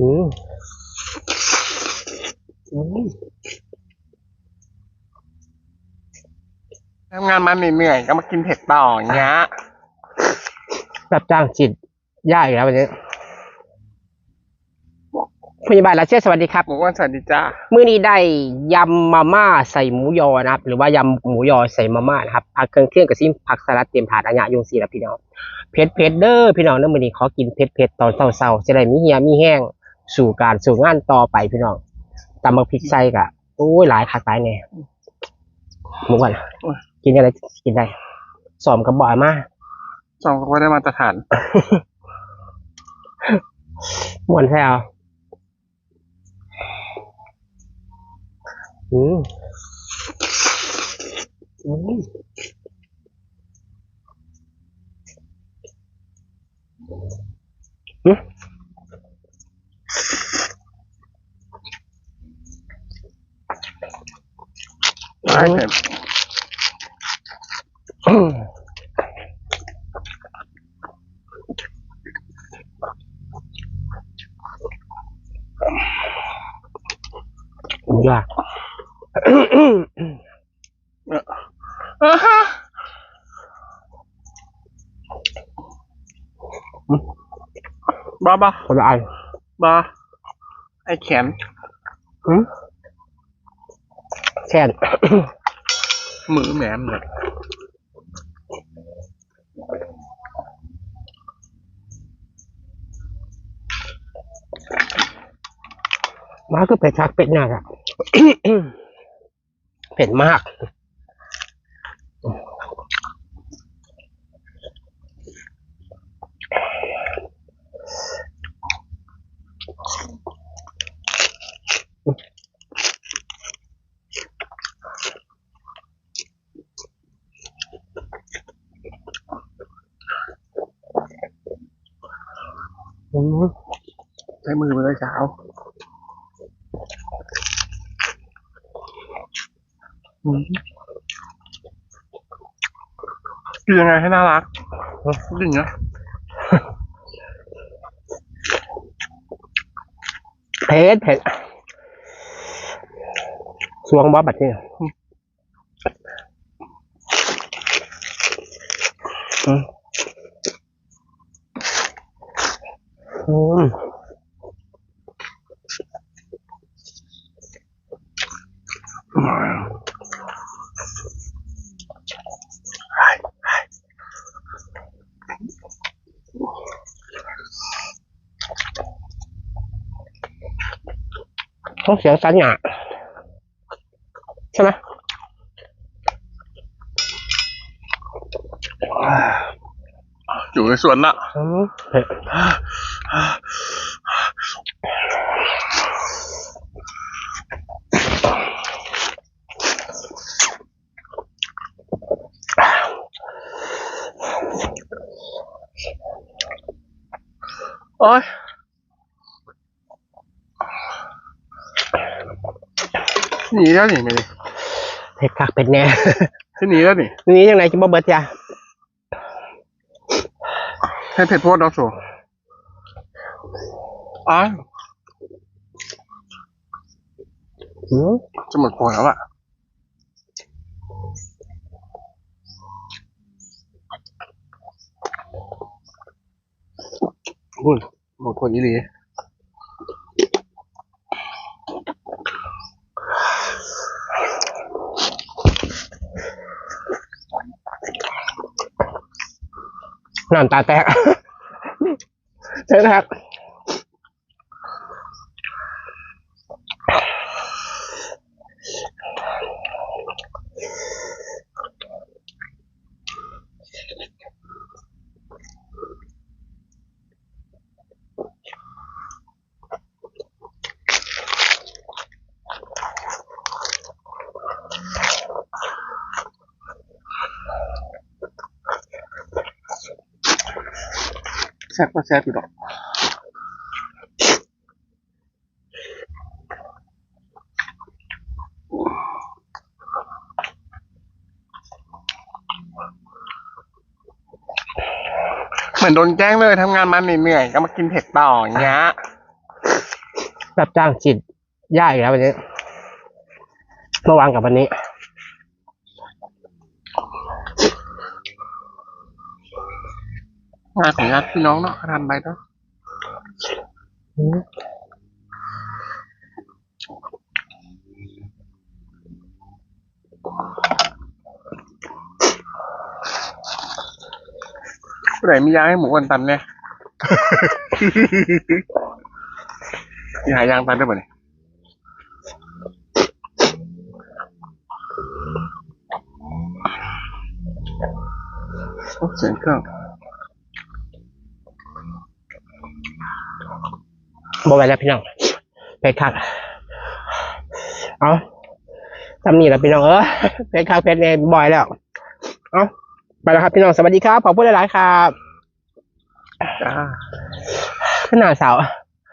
อืมอืมทำงานมาเหนื่อยๆก็มากินเผ็ดต่ออย่างเงี้ยรับจ้างจิตยากอีกแล้ววันนี้พยาบาลลาเชียสวัสดีครับหมูอ้วนสวัสดีจ้ามื้อนี้ได้ยำมาม่าใส่หมูยอนะครับ หรือว่ายำหมูยอใส่มาม่านะครับผักเครื่องเคียงกับซิมผักสลัดเตรียมถาดอัญญะยงสีแล้วพี่น้องเผ็ดเผ็ดเด้อพี่น้องเด้อมื้อนี้ขอกินเผ็ดเผ็ดตอนเช้าๆจะได้มีเหียมีแห้ง สู่การสู่งานต่อไปพี่น้องตำบักพริกใส่กะโอ้ยหลายคักหลายแน่หมูกันกินอะไรกินได้สอมกับบ่อยมากสองก็ได้มาตรฐานม่วนแท้เอาอืมอืมไม่เผ็ดอืม หมูยออ่าฮะบ้าบ้า คนละอัน บ้าไอ แขนอืมแค่นมือแหมมเนี่ยมาคือเป็ดชักเป็ดหนักอะเผ็ดมาก อืมใช้มือไปเลยเช้าอืมกินยังไงให้น่ารักจริงนะเผ็ดเผ็ดสวงบ๊อบบัดนี่อืมอืมต้องเสียงสัญญาใช่ไหม อยู่ในสวนน่ะอืมเผ็ด โอ้ยหนีแล้วหนีไปดิเผ็ดคักเผ็ดแน่ ที่หนีแล้วนี่นี่ยังไงจิบ่เบิดจ้ะให้เผ็ดโพดดอกโซ อ้ายอืมจะหมดพอแล้วอะอุ้ยหมดคนอีหลีน้ำตาแตกใช่ไซ่บก็แซ่บอยู่ดอกเหมือนโดนแกล้งเลยทำงานมาเหนื่อยๆก็มากินเผ็ดต่ออย่างเงี้ยรับจ้างฉีดหญ้าอีกแล้ววันนี้เมื่อวานกับวันนี้ งานของญาติพี่น้องเนาะทำไปเนาะผู้ใดมียาให้หมูอ้วนตันเนี่ยมีหายางตันได้ป่ะเนี่ยเสียงเครื่อง บอไปแล้วพี่น้องไปคักเอาทำนี่แล้วพี่น้องเออเพชรคักเพชรเนี่ยบ่อยแล้วเอาไปแล้วครับพี่น้องสวัสดีครับขอบคุณหลายๆครับขนาดเสาว